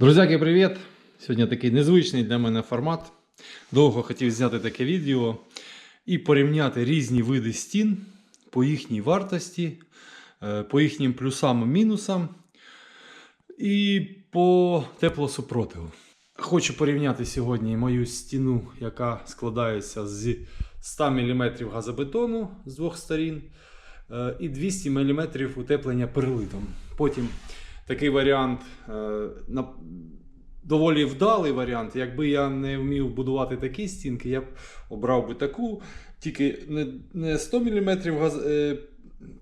Друзяки, привіт! Сьогодні такий незвичний для мене формат. Довго хотів зняти таке відео і порівняти різні види стін по їхній вартості, е, по їхнім плюсам і мінусам і по теплосупротиву. Хочу порівняти сьогодні мою стіну, яка складається з 100 мм газобетону з двох сторін е, і 200 мм утеплення перлитом. Потім такий варіант е, на- доволі вдалий варіант. Якби я не вмів будувати такі стінки, я б обрав би таку, тільки не, не 100 мм газ, е,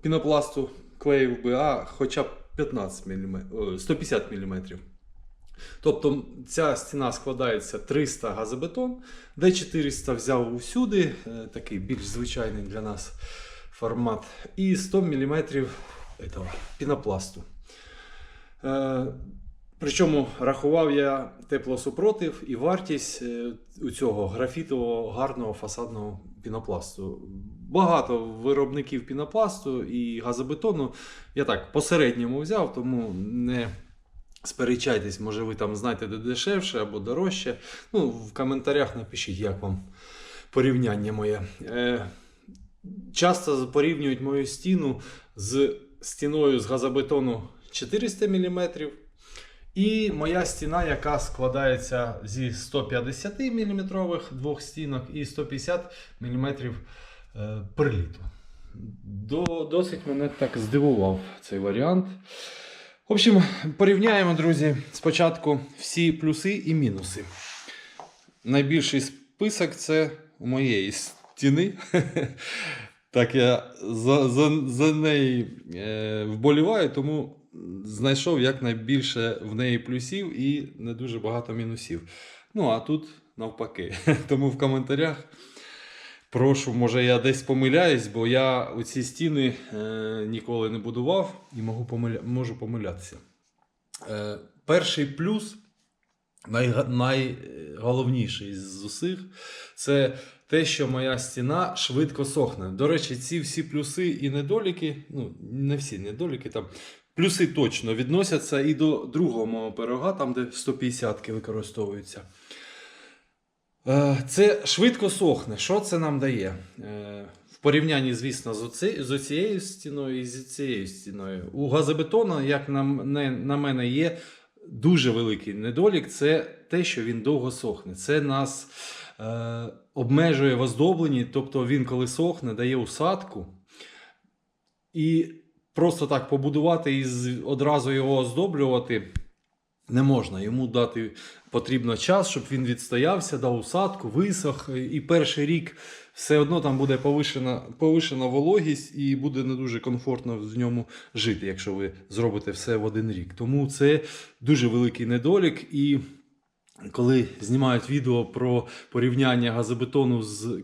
пінопласту клеїв би, а хоча б 15 мм, 150 мм. Тобто ця стіна складається 300 газобетон, де 400 взяв усюди, е, такий більш звичайний для нас формат, і 100 мм пінопласту. Е, Причому рахував я теплосупротив і вартість е, у цього графітового гарного фасадного пінопласту. Багато виробників пінопласту і газобетону я так посередньому взяв, тому не сперечайтесь, може ви там знаєте, де дешевше або дорожче. Ну, в коментарях напишіть, як вам порівняння моє. Е, часто порівнюють мою стіну з стіною з газобетону 400 мм. І моя стіна, яка складається зі 150 мм двох стінок і 150 мм приліту. До, досить мене так здивував цей варіант. В общем, порівняємо, друзі, спочатку всі плюси і мінуси. Найбільший список це у моєї стіни. Так я за, за, за неї е, вболіваю, тому знайшов якнайбільше в неї плюсів і не дуже багато мінусів. Ну, а тут навпаки. Тому в коментарях прошу, може я десь помиляюсь, бо я оці стіни е, ніколи не будував і можу, помиля... можу помилятися. Е, перший плюс, найголовніший з усіх, це те, що моя стіна швидко сохне. До речі, ці всі плюси і недоліки, ну не всі недоліки, там плюси точно відносяться і до другого мого пирога, там де 150 використовуються. Е, Це швидко сохне. Що це нам дає? Е, В порівнянні, звісно, з, оцією стіною і з цією стіною. У газобетону, як на мене, є дуже великий недолік це те, що він довго сохне. Це нас е, обмежує в оздобленні, тобто він, коли сохне, дає усадку. І просто так побудувати і одразу його оздоблювати не можна. Йому дати потрібно час, щоб він відстоявся, дав усадку, висох. І перший рік все одно там буде повишена, повишена вологість і буде не дуже комфортно в ньому жити, якщо ви зробите все в один рік. Тому це дуже великий недолік. І коли знімають відео про порівняння газобетону з,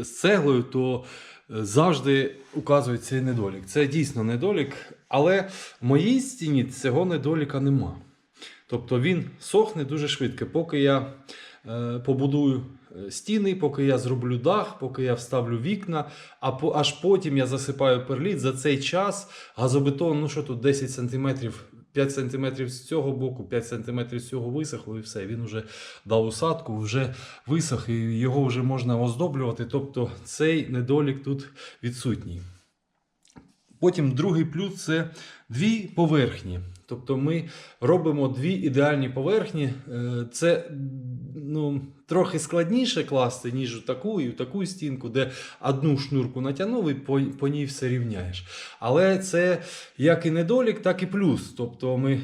з цеглою, то завжди указують цей недолік. Це дійсно недолік, але в моїй стіні цього недоліка нема. Тобто він сохне дуже швидко. Поки я е, побудую е, стіни, поки я зроблю дах, поки я вставлю вікна, а аж потім я засипаю перліт. За цей час газобетон, ну що тут 10 см, 5 см з цього боку, 5 см з цього висохло і все. Він вже дав усадку, вже висох, і його вже можна оздоблювати. Тобто цей недолік тут відсутній. Потім другий плюс це дві поверхні. Тобто ми робимо дві ідеальні поверхні. Е, Це ну, трохи складніше класти, ніж у таку і у таку стінку, де одну шнурку натягнув і по, по ній все рівняєш. Але це як і недолік, так і плюс. Тобто ми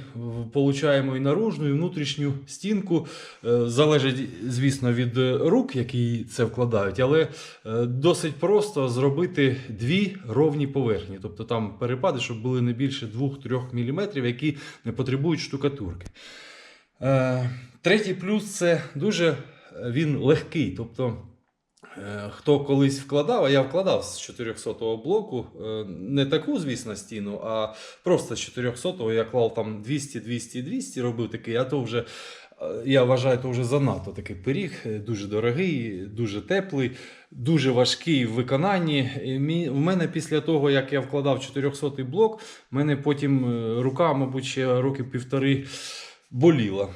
отримуємо і наружну, і внутрішню стінку. Е, Залежить, звісно, від рук, які це вкладають, але е, досить просто зробити дві ровні поверхні. Тобто там перепади, щоб були не більше 2-3 мм, які не потребують штукатурки. Е, Третій плюс це дуже він легкий. Тобто, е, хто колись вкладав, а я вкладав з 400-го блоку, е, не таку, звісно, стіну, а просто з 400-го я клав там 200, 200, 200, робив такий, а то вже. е, Я вважаю, то вже занадто такий пиріг, дуже дорогий, дуже теплий, дуже важкий в виконанні. В мене після того, як я вкладав 400-й блок, в мене потім рука, мабуть, ще років півтори боліла.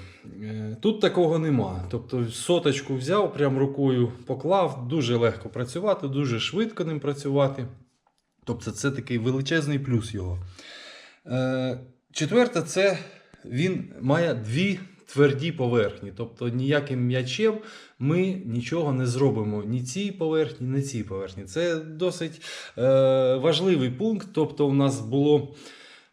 Е, Тут такого нема. Тобто соточку взяв, прям рукою поклав, дуже легко працювати, дуже швидко ним працювати. Тобто це такий величезний плюс його. Е, Четверте, це він має дві тверді поверхні. Тобто ніяким м'ячем ми нічого не зробимо ні цій поверхні, ні цій поверхні. Це досить е, важливий пункт. Тобто, у нас було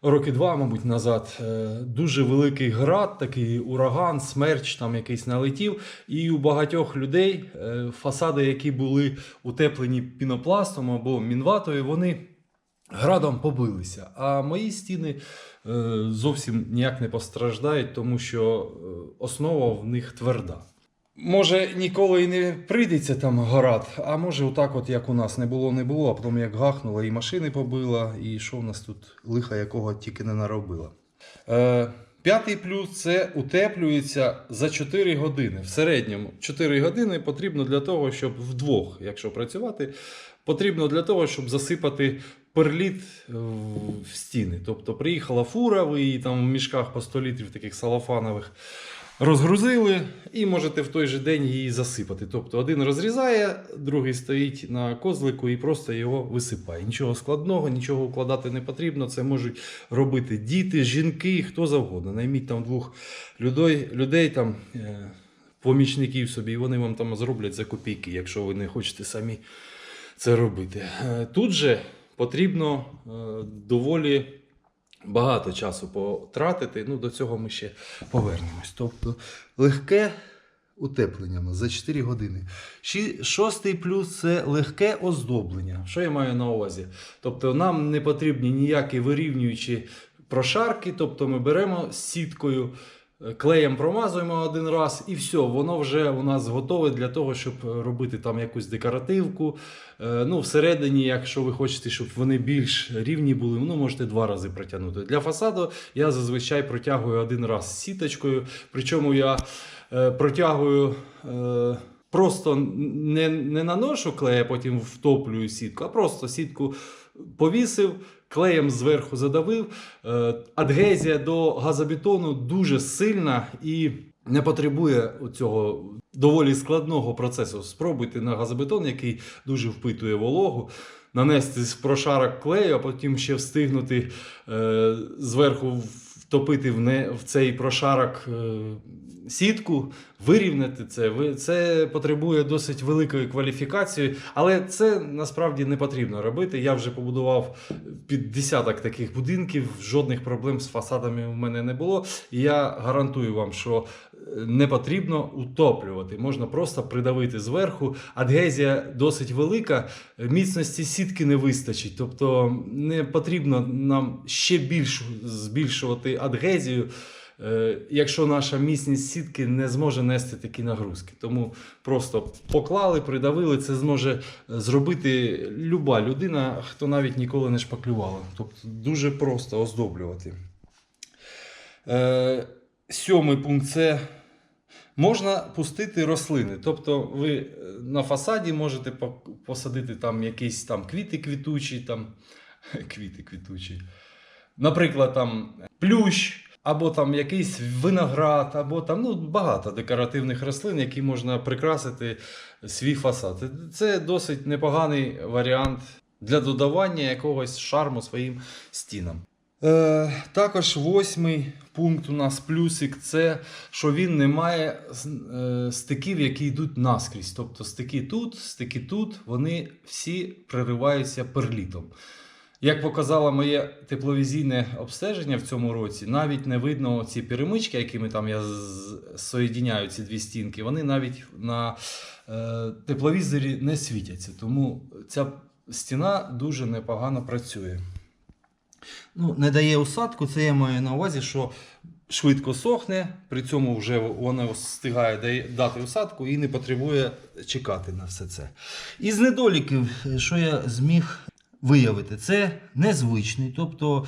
роки два, мабуть, назад е, дуже великий град, такий ураган, смерч там якийсь налетів. І у багатьох людей е, фасади, які були утеплені пінопластом або мінватою, вони градом побилися. А мої стіни е, зовсім ніяк не постраждають, тому що основа в них тверда. Може, ніколи і не прийдеться там горад, а може, отак, от як у нас не було, не було, а потім як гахнуло, і машини побила, і що в нас тут лиха якого тільки не наробила. Е, п'ятий плюс це утеплюється за 4 години. В середньому 4 години потрібно для того, щоб вдвох, якщо працювати, потрібно для того, щоб засипати перліт в стіни. Тобто приїхала фура, ви її там в мішках по 100 літрів таких салафанових розгрузили і можете в той же день її засипати. Тобто один розрізає, другий стоїть на козлику і просто його висипає. Нічого складного, нічого укладати не потрібно. Це можуть робити діти, жінки, хто завгодно. Найміть там двох людей, людей там. е, Помічників собі, і вони вам там зроблять за копійки, якщо ви не хочете самі це робити. Е, Тут же потрібно е, доволі багато часу потратити. Ну, до цього ми ще повернемось. Тобто легке утеплення за 4 години. Шостий плюс це легке оздоблення. Що я маю на увазі? Тобто нам не потрібні ніякі вирівнюючі прошарки, тобто ми беремо з сіткою. Е, Клеєм промазуємо один раз, і все, воно вже у нас готове для того, щоб робити там якусь декоративку. Е, Ну, всередині, якщо ви хочете, щоб вони більш рівні були, ну можете два рази протягнути. Для фасаду я зазвичай протягую один раз сіточкою. Причому я е, протягую. Просто не, не наношу а потім втоплюю сітку, а просто сітку повісив, клеєм зверху задавив. Е, Адгезія до газобетону дуже сильна і не потребує цього доволі складного процесу. Спробуйте на газобетон, який дуже впитує вологу. Нанести прошарок клею, а потім ще встигнути е, зверху втопити в цей прошарок е, сітку, вирівняти це. Це потребує досить великої кваліфікації, але це насправді не потрібно робити. Я вже побудував під десяток таких будинків, жодних проблем з фасадами у мене не було. І я гарантую вам, що е, не потрібно утоплювати. Можна просто придавити зверху. Адгезія досить велика, міцності сітки не вистачить. Тобто не потрібно нам ще більш збільшувати адгезію. Е, Якщо наша міцність сітки не зможе нести такі нагрузки, тому просто поклали, придавили, це зможе е, зробити люба людина, хто навіть ніколи не шпаклювала. Тобто дуже просто оздоблювати. Е, Сьомий пункт це можна пустити рослини. Тобто ви на фасаді можете посадити там якісь там квіти квітучі, там квіти квітучі. Наприклад, там плющ. Або там якийсь виноград, або там ну, багато декоративних рослин, які можна прикрасити свій фасад. Це- досить непоганий варіант для додавання якогось шарму своїм стінам. Е, також восьмий пункт у нас плюсик це що він не має е, стиків, які йдуть наскрізь. Тобто стики тут, стики тут, вони всі прориваються перлітом. Як показало моє тепловізійне обстеження в цьому році, навіть не видно ці перемички, якими там я соєдіняю ці дві стінки, вони навіть на е, тепловізорі не світяться. Тому ця стіна дуже непогано працює. Ну, не дає усадку, це я маю на увазі, що швидко сохне, при цьому вже вона встигає дати усадку і не потребує чекати на все це. Із недоліків, що я зміг виявити, це незвичний. Тобто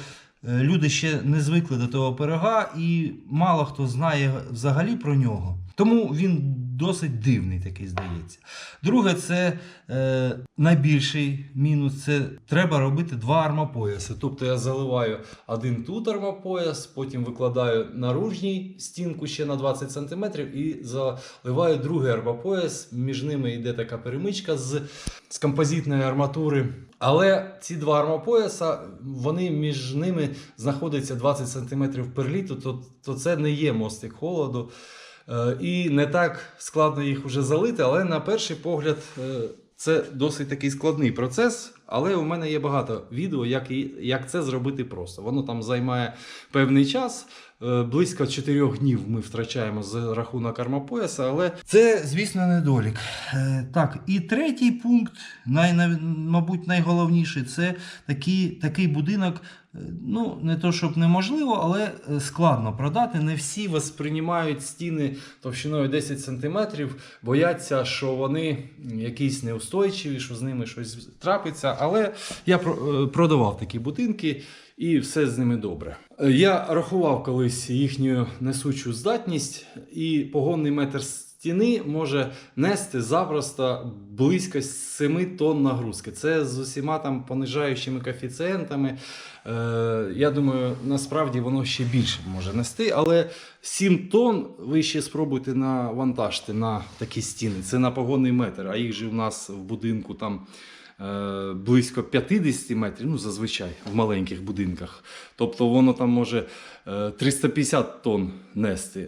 е, люди ще не звикли до того пирога і мало хто знає взагалі про нього. Тому він досить дивний такий здається. Друге, це е, найбільший мінус це треба робити два армопояси. Тобто я заливаю один тут армопояс, потім викладаю наружній стінку ще на 20 см і заливаю другий армопояс. Між ними йде така перемичка з, з композитної арматури. Але ці два армопояса, вони між ними знаходяться 20 см перліту, то, то це не є мостик холоду. Е, І не так складно їх вже залити, але на перший погляд е, це досить такий складний процес. Але у мене є багато відео, як, як це зробити просто. Воно там займає певний час. Е, Близько 4 днів ми втрачаємо за рахунок армопояса, але Це, звісно, недолік. Е, так, і третій пункт, най, мабуть, найголовніший, це такий, такий будинок. е, Ну, не то, щоб неможливо, але складно продати. Не всі восприймають стіни товщиною 10 см, бояться, що вони якісь неустойчиві, що з ними щось трапиться. Але я про- продавав такі будинки і все з ними добре. Я рахував колись їхню несучу здатність, і погонний метр стіни може нести запросто близько 7 тонн нагрузки. Це з усіма там понижаючими коефіцієнтами. Е, я думаю, насправді воно ще більше може нести, але 7 тонн ви ще спробуйте навантажити на такі стіни. Це на погонний метр, а їх же в нас в будинку там. Е, Близько 50 метрів, ну зазвичай в маленьких будинках. Тобто воно там може е, 350 тонн нести.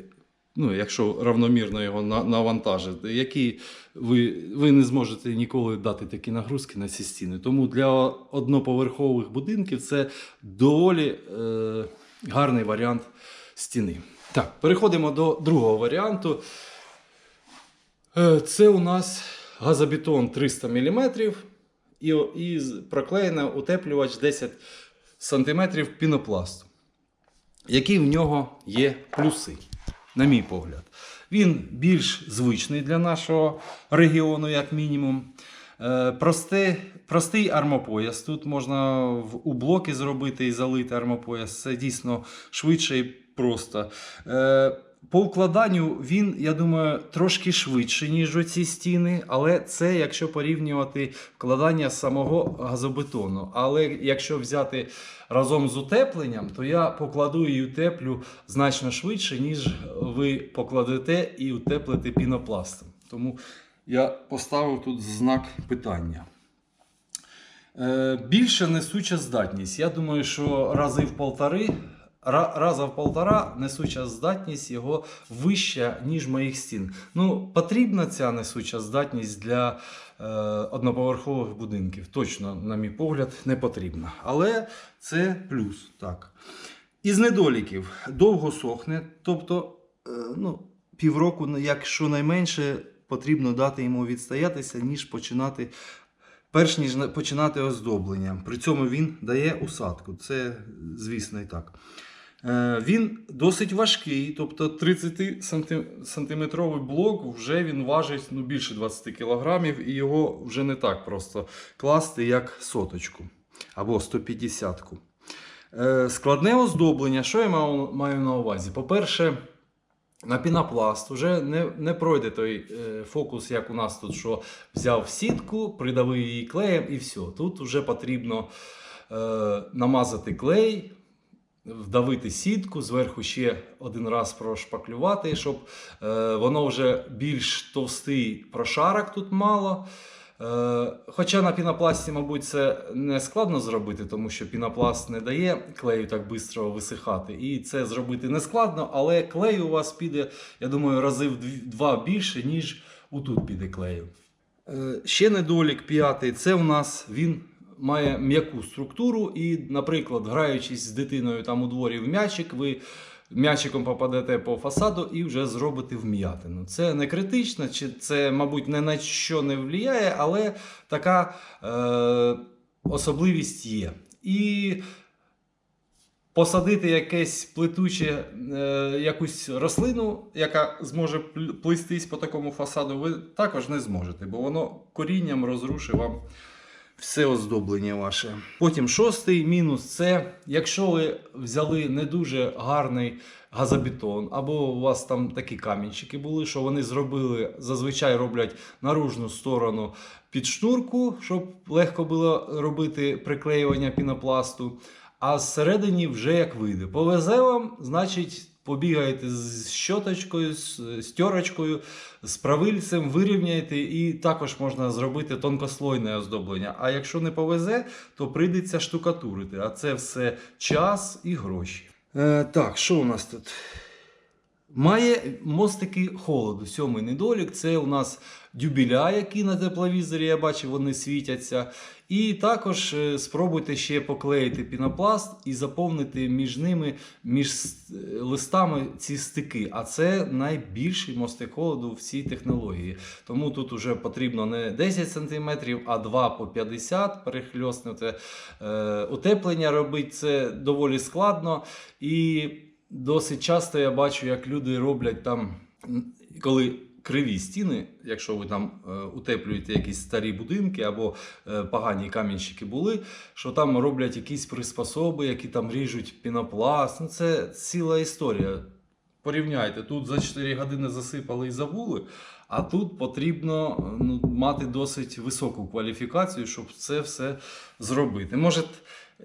Ну, якщо равномірно його навантажити, які ви, ви не зможете ніколи дати такі нагрузки на ці стіни. Тому для одноповерхових будинків це доволі е, гарний варіант стіни. Так, переходимо до другого варіанту. Е, Це у нас газобетон 300 мм і, і проклеєно утеплювач 10 см пінопласту. Які в нього є плюси, на мій погляд. Він більш звичний для нашого регіону, як мінімум. Е, Просте, простий армопояс. Тут можна в, у блоки зробити і залити армопояс. Це дійсно швидше і просто. По вкладанню він, я думаю, трошки швидше, ніж оці стіни, але це якщо порівнювати вкладання самого газобетону. Але якщо взяти разом з утепленням, то я покладу і утеплю значно швидше, ніж ви покладете і утеплите пінопластом. Тому я поставив тут знак питання. Е, Більша несуча здатність. Я думаю, що рази в полтори, раза в полтора несуча здатність його вища, ніж моїх стін. Ну, потрібна ця несуча здатність для е, одноповерхових будинків. Точно, на мій погляд, не потрібна. Але це плюс. Так. Із недоліків довго сохне, тобто е, ну, півроку, ну, якщо найменше, потрібно дати йому відстоятися, ніж починати перш ніж починати оздоблення. При цьому він дає усадку. Це, звісно, і так. Е, Він досить важкий, тобто 30-сантиметровий блок вже він важить ну, більше 20 кілограмів, і його вже не так просто класти, як соточку або 150-ку. Е, Складне оздоблення. Що я маю, на увазі? По-перше, на пінопласт вже не, не пройде той е, фокус, як у нас тут, що взяв сітку, придавив її клеєм і все. Тут вже потрібно е, намазати клей, вдавити сітку, зверху ще один раз прошпаклювати, щоб е, воно вже більш товстий прошарок тут мало. Е, Хоча на пінопласті, мабуть, це не складно зробити, тому що пінопласт не дає клею так швидко висихати. І це зробити не складно, але клей у вас піде, я думаю, рази в два більше, ніж отут піде клею. Е, Ще недолік п'ятий це у нас він має м'яку структуру. І, наприклад, граючись з дитиною там у дворі в м'ячик, ви м'ячиком попадете по фасаду і вже зробите вм'ятину. Це не критично, чи це, мабуть, ні на що не впливає, але така е, особливість є. І посадити якесь плетуче, е, якусь рослину, яка зможе пл- плестись по такому фасаду, ви також не зможете, бо воно корінням розрушить вам все оздоблення ваше. Потім шостий мінус це якщо ви взяли не дуже гарний газобетон, або у вас там такі камінчики були, що вони зробили, зазвичай роблять наружну сторону під шнурку, щоб легко було робити приклеювання пінопласту. А зсередині вже як вийде. Повезе вам, значить, побігаєте з щоточкою, з стьорочкою, з правильцем, вирівняєте, і також можна зробити тонкослойне оздоблення. А якщо не повезе, то прийдеться штукатурити. А це все час і гроші. Е, так, що у нас тут? Має мостики холоду. Сьомий недолік. Це у нас дюбіля, які на тепловізорі, я бачив, вони світяться. І також е, спробуйте ще поклеїти пінопласт і заповнити між ними, між е, листами ці стики. А це найбільший мостик холоду в цій технології. Тому тут вже потрібно не 10 см, а 2 по 50 перехльоснути. Е, утеплення робити це доволі складно. І досить часто я бачу, як люди роблять там, коли криві стіни, якщо ви там е, утеплюєте якісь старі будинки або е, погані камінщики були, що там роблять якісь приспособи, які там ріжуть пінопласт. Ну, це ціла історія. Порівняйте, тут за 4 години засипали і забули, а тут потрібно ну, мати досить високу кваліфікацію, щоб це все зробити. Може,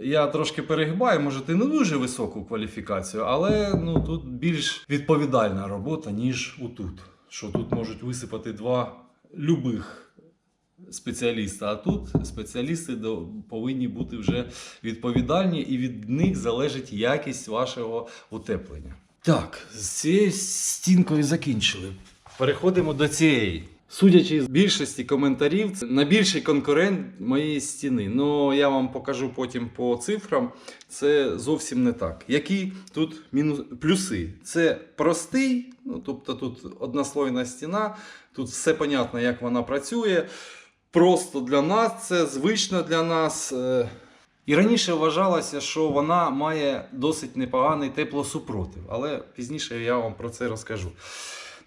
я трошки перегибаю, може, і не дуже високу кваліфікацію, але ну, тут більш відповідальна робота, ніж отут. Що тут можуть висипати два любих спеціаліста, а тут спеціалісти повинні бути вже відповідальні, і від них залежить якість вашого утеплення. Так, з цією стінкою закінчили. Переходимо до цієї. Судячи з більшості коментарів, це найбільший конкурент моєї стіни. Ну я вам покажу потім по цифрам. Це зовсім не так. Які тут мінус плюси? Це простий, ну тобто тут однослойна стіна, тут все понятно, як вона працює. Просто для нас це звично для нас. Е, І раніше вважалося, що вона має досить непоганий теплосупротив, але пізніше я вам про це розкажу.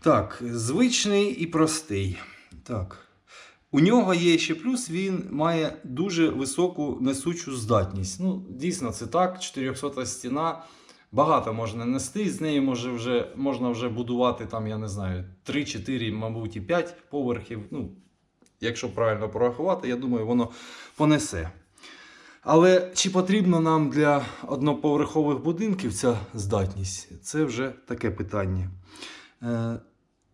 Так, звичний і простий. Так. У нього є ще плюс, він має дуже високу несучу здатність. Ну, дійсно, це так. 400 стіна. Багато можна нести, з неї може вже, можна вже будувати там, я не знаю, 3-4, мабуть, і 5 поверхів. Ну, якщо правильно порахувати, я думаю, воно понесе. Але чи потрібно нам для одноповерхових будинків ця здатність? Це вже таке питання.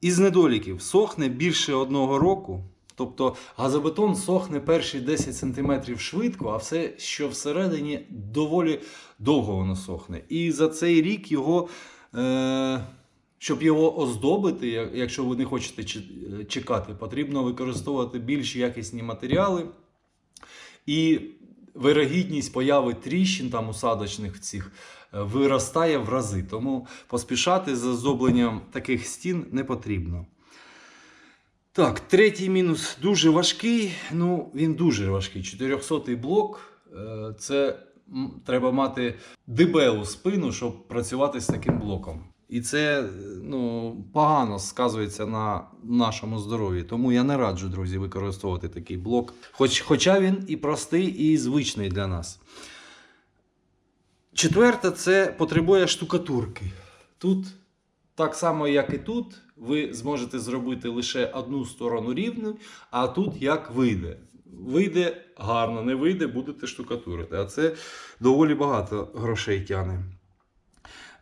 Е, Із недоліків сохне більше одного року. Тобто газобетон сохне перші 10 см швидко, а все, що всередині, доволі довго воно сохне. І за цей рік його, е, щоб його оздобити, якщо ви не хочете чекати, потрібно використовувати більш якісні матеріали. І вирогідність появи тріщин там усадочних цих е, виростає в рази. Тому поспішати з оздобленням таких стін не потрібно. Так, третій мінус дуже важкий. Ну, він дуже важкий. 400 блок. е, Це треба мати дебелу спину, щоб працювати з таким блоком. І це е, ну, погано сказується на нашому здоров'ї. Тому я не раджу, друзі, використовувати такий блок. Хоч, хоча він і простий, і звичний для нас. Четверте, це потребує штукатурки. Тут, так само, як і тут, ви зможете зробити лише одну сторону рівну, а тут як вийде. Вийде гарно, не вийде, будете штукатурити. А це доволі багато грошей тяне.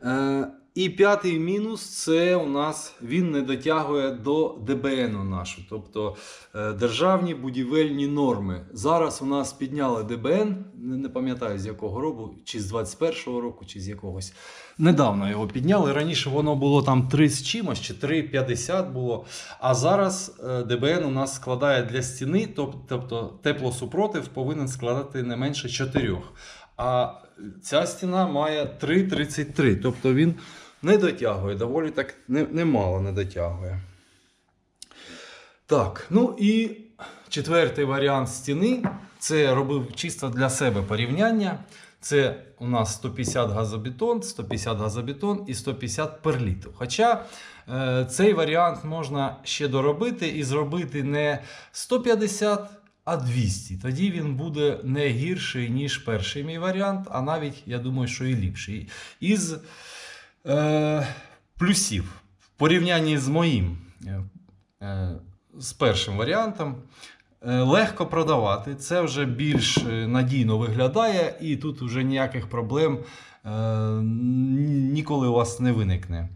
Е, і п'ятий мінус це у нас він не дотягує до ДБН нашу, тобто е, державні будівельні норми. Зараз у нас підняли ДБН, не, пам'ятаю з якого року, чи з 21-го року, чи з якогось. Недавно його підняли. Раніше воно було там 3 з чимось, чи 3,50 було. А зараз е, ДБН у нас складає для стіни, тобто теплосупротив повинен складати не менше 4. А ця стіна має 3,33. Тобто він не дотягує, доволі так немало не дотягує. Так, ну і четвертий варіант стіни. Це робив чисто для себе порівняння. Це у нас 150 газобетон, 150 газобетон і 150 перліту. Хоча е, цей варіант можна ще доробити і зробити не 150, а 200. Тоді він буде не гірший, ніж перший мій варіант, а навіть, я думаю, що і ліпший. Із е, плюсів в порівнянні з моїм, е, е, з першим варіантом. Е, Легко продавати, це вже більш е, надійно виглядає, і тут вже ніяких проблем е, ніколи у вас не виникне.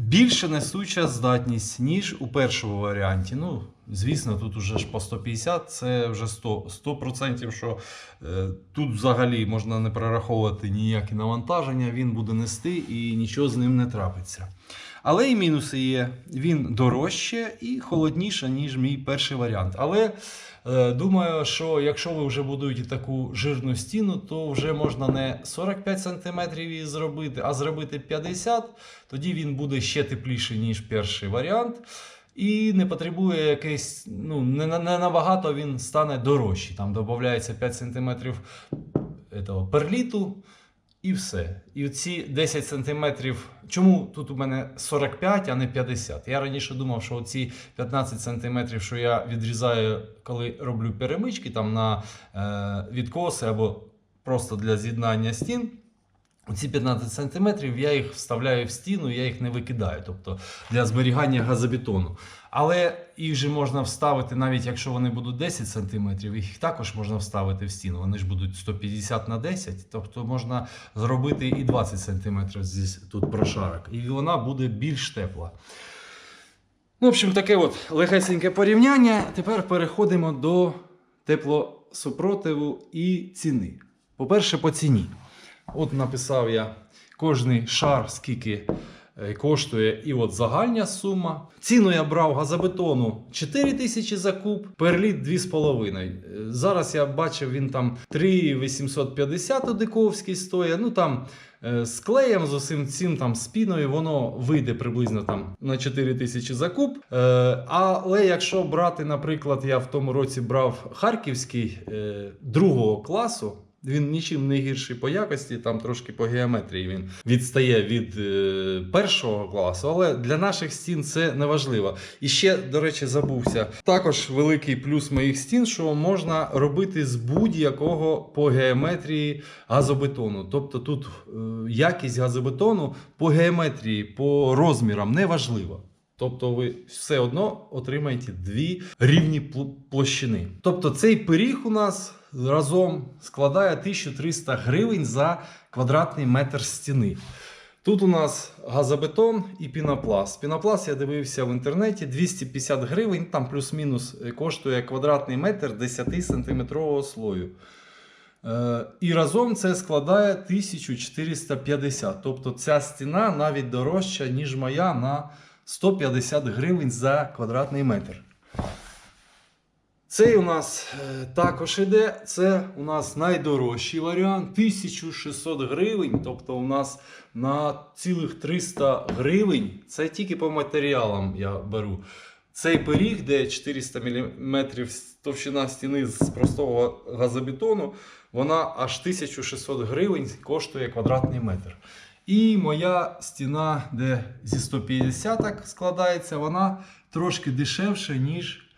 Більше несуча здатність, ніж у першому варіанті. Ну, звісно, тут уже ж по 150, це вже 100%, 100% що е, тут взагалі можна не прораховувати ніякі навантаження, він буде нести і нічого з ним не трапиться. Але і мінуси є. Він дорожче і холодніше, ніж мій перший варіант. Але думаю, що якщо ви вже будуєте таку жирну стіну, то вже можна не 45 см її зробити, а зробити 50 тоді він буде ще тепліший, ніж перший варіант. І не потребує якийсь, ну, не, не набагато він стане дорожчий. Там додається 5 см этого перліту, і все. І ці 10 сантиметрів. Чому тут у мене 45, а не 50? Я раніше думав, що ці 15 сантиметрів, що я відрізаю, коли роблю перемички там на е, відкоси або просто для з'єднання стін. Ці 15 сантиметрів я їх вставляю в стіну, я їх не викидаю, тобто для зберігання газобетону. Але їх же можна вставити, навіть якщо вони будуть 10 сантиметрів, їх також можна вставити в стіну. Вони ж будуть 150 на 10, тобто можна зробити і 20 сантиметрів здесь тут прошарок, і вона буде більш тепла. Ну, в общем, таке от легесеньке порівняння. Тепер переходимо до теплосупротиву і ціни. По-перше, по ціні. От написав я кожний шар, скільки е, коштує, і от загальна сума. Ціну я брав газобетону 4 тисячі за куб, перліт 2,5. Е, Зараз я бачив, він там 3,850 у Диковській стоїть. Ну там е, з клеєм, з усім цим там спіною, воно вийде приблизно там на 4 тисячі за куб. Але якщо брати, наприклад, я в тому році брав харківський другого класу. Він нічим не гірший по якості, там трошки по геометрії він відстає від е, першого класу, але для наших стін це не важливо. І ще, до речі, забувся. Також великий плюс моїх стін, що можна робити з будь-якого по геометрії газобетону. Тобто тут е, якість газобетону по геометрії, по розмірам не важливо. Тобто ви все одно отримаєте дві рівні пл- площини. Тобто цей пиріг у нас разом складає 1300 гривень за квадратний метр стіни. Тут у нас газобетон і пінопласт. Пінопласт я дивився в інтернеті 250 гривень, там плюс-мінус коштує квадратний метр 10 сантиметрового слою. Е, І разом це складає 1450. Тобто ця стіна навіть дорожча, ніж моя на 150 гривень за квадратний метр. Цей у нас е, також іде. Це у нас найдорожчий варіант 1600 гривень. Тобто, у нас на цілих 300 гривень. Це тільки по матеріалам я беру. Цей пиріг, де 400 мм товщина стіни з простого газобетону, вона аж 1600 гривень коштує квадратний метр. І моя стіна, де зі 150 складається, вона трошки дешевша, ніж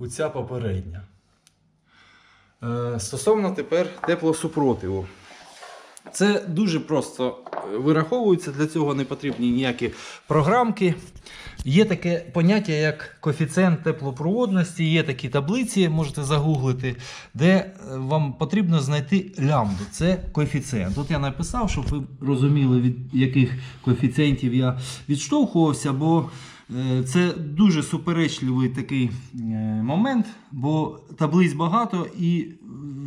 оця попередня. Е, Стосовно тепер теплосупротиву. Це дуже просто е, вираховується, для цього не потрібні ніякі програмки. Є таке поняття, як коефіцієнт теплопроводності, є такі таблиці, можете загуглити, де е, вам потрібно знайти лямбду. Це коефіцієнт. От я написав, щоб ви розуміли, від яких коефіцієнтів я відштовхувався, бо це дуже суперечливий такий е, момент, бо таблиць багато і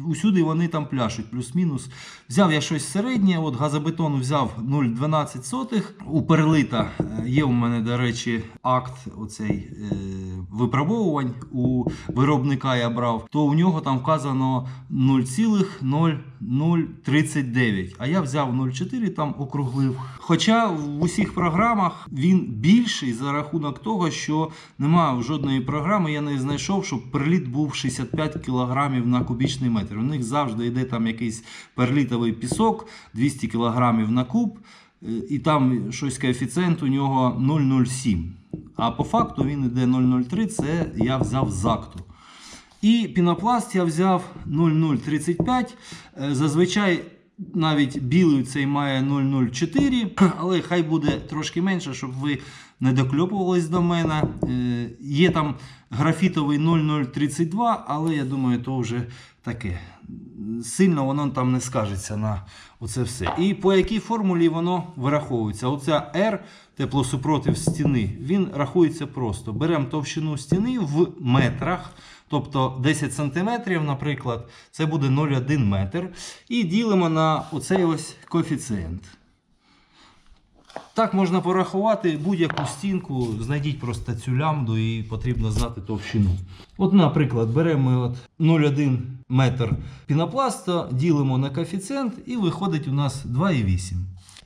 усюди вони там пляшуть, плюс-мінус. Взяв я щось середнє, от газобетон взяв 0,12. У перлита е, є у мене, до речі, акт оцей е, випробовувань у виробника я брав, то у нього там вказано 0,0039. А я взяв 0,4 там округлив. Хоча в усіх програмах він більший за рахунок того, що немає жодної програми, я не знайшов, щоб перліт був 65 кг на кубічний метр. У них завжди йде там якийсь перлітовий пісок 200 кг на куб, е, і там щось коефіцієнт у нього 0,07. А по факту він йде 0,03, це я взяв з акту. І пінопласт я взяв 0035. Е, Зазвичай навіть білий цей має 004, але хай буде трошки менше, щоб ви не докльопувались до мене. Е, Є там графітовий 0032, але я думаю, то вже таке. Сильно воно там не скажеться на оце все. І по якій формулі воно вираховується? Оця R, теплосупротив стіни, він рахується просто. Беремо товщину стіни в метрах. Тобто 10 см, наприклад, це буде 0,1 метр. І ділимо на оцей ось коефіцієнт. Так можна порахувати будь-яку стінку, знайдіть просто цю лямбду і потрібно знати товщину. От, наприклад, беремо 0,1 метр пінопласта, ділимо на коефіцієнт і виходить у нас 2,8.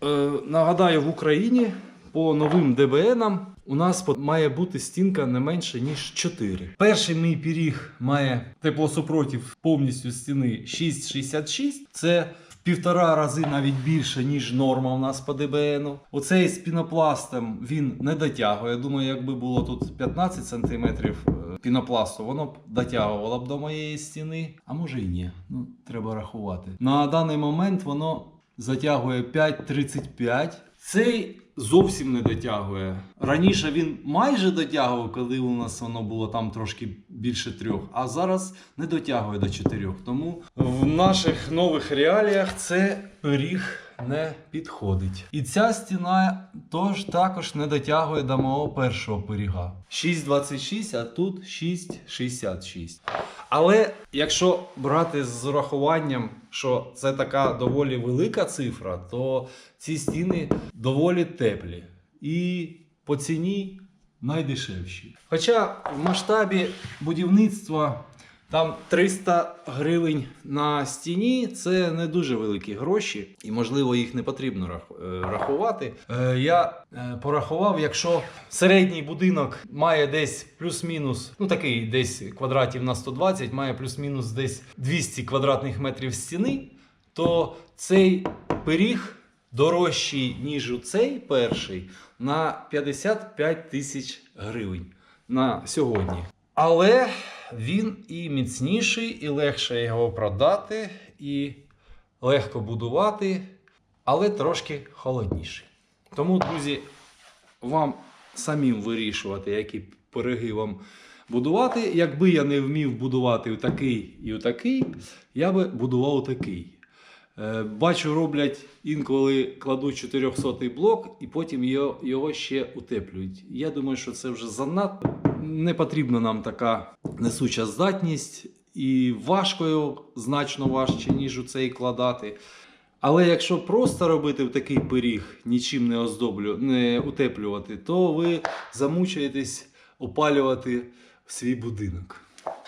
Е, нагадаю, в Україні по новим ДБНам у нас має бути стінка не менше, ніж 4. Перший мій пиріг має теплосупротив повністю стіни 6,66. Це в півтора рази навіть більше, ніж норма у нас по ДБНу. Оцей з пінопластом він не дотягує. Я думаю, якби було тут 15 см пінопласту, воно б дотягувало б до моєї стіни. А може і ні. Ну, треба рахувати. На даний момент воно затягує 5,35. Цей зовсім не дотягує. Раніше він майже дотягував, коли у нас воно було там трошки більше трьох, а зараз не дотягує до чотирьох. Тому в наших нових реаліях це пиріг не підходить. І ця стіна тож також не дотягує до мого першого пиріга. 6,26, а тут 6,66. Але якщо брати з урахуванням, що це така доволі велика цифра, то ці стіни доволі теплі і по ціні найдешевші. Хоча в масштабі будівництва там 300 гривень на стіні це не дуже великі гроші, і можливо їх не потрібно е, рахувати. Е, Я е, порахував, якщо середній будинок має десь плюс-мінус, ну такий десь квадратів на 120, має плюс-мінус десь 200 квадратних метрів стіни, то цей пиріг дорожчий, ніж у цей перший, на 55 тисяч гривень на сьогодні. Але він і міцніший, і легше його продати, і легко будувати, але трошки холодніший. Тому, друзі, вам самим вирішувати, які пироги вам будувати. Якби я не вмів будувати такий і такий, я би будував такий. Е, Бачу, роблять інколи кладуть 400 блок і потім його, ще утеплюють. Я думаю, що це вже занадто. Не потрібна нам така несуча здатність, і важко його значно важче, ніж у цей кладати. Але якщо просто робити такий пиріг, нічим не оздоблю, не утеплювати, то ви замучаєтесь опалювати свій будинок.